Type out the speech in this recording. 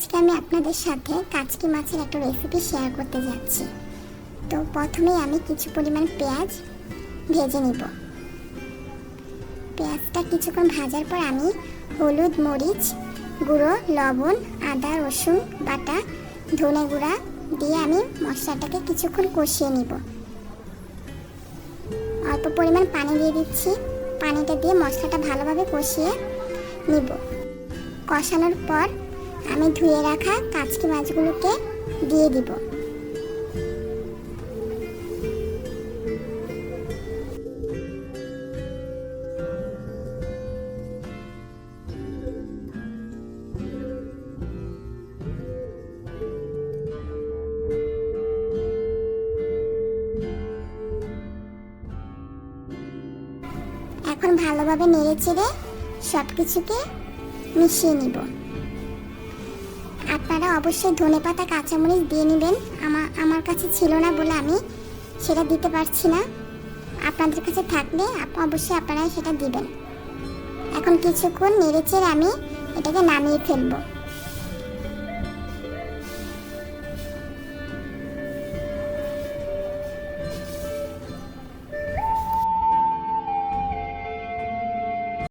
আজকে আমি আপনাদের সাথে কাচকি মাছের একটা রেসিপি শেয়ার করতে যাচ্ছি। তো প্রথমেই আমি কিছু পরিমাণ পেঁয়াজ ভেজে নিব। পেঁয়াজটা কিছুক্ষণ ভাজার পর আমি হলুদ, মরিচ, গুঁড়ো, লবণ, আদা, রসুন, বাটা, ধনে গুঁড়া দিয়ে আমি মশলাটাকে কিছুক্ষণ কষিয়ে নিব। অল্প পরিমাণ পানি দিয়ে দিচ্ছি। পানিটা দিয়ে মশলাটা ভালোভাবে কষিয়ে নিব। কষানোর পর আমি ধুয়ে রাখা কাচকি মাছগুলোকে দিয়ে দিব। এখন ভালোভাবে নেড়ে চেড়ে সব কিছুকে মিশিয়ে নিব। আপনারা অবশ্যই ধনে পাতা কাঁচামরিচ দিয়ে নেবেন। আমার আমার কাছে ছিল না বলে আমি সেটা দিতে পারছি না। আপনাদের কাছে থাকলে অবশ্যই আপনারা সেটা দিবেন। এখন কিছুক্ষণ নেড়েচেড়ে আমি এটাকে নামিয়ে ফেলব।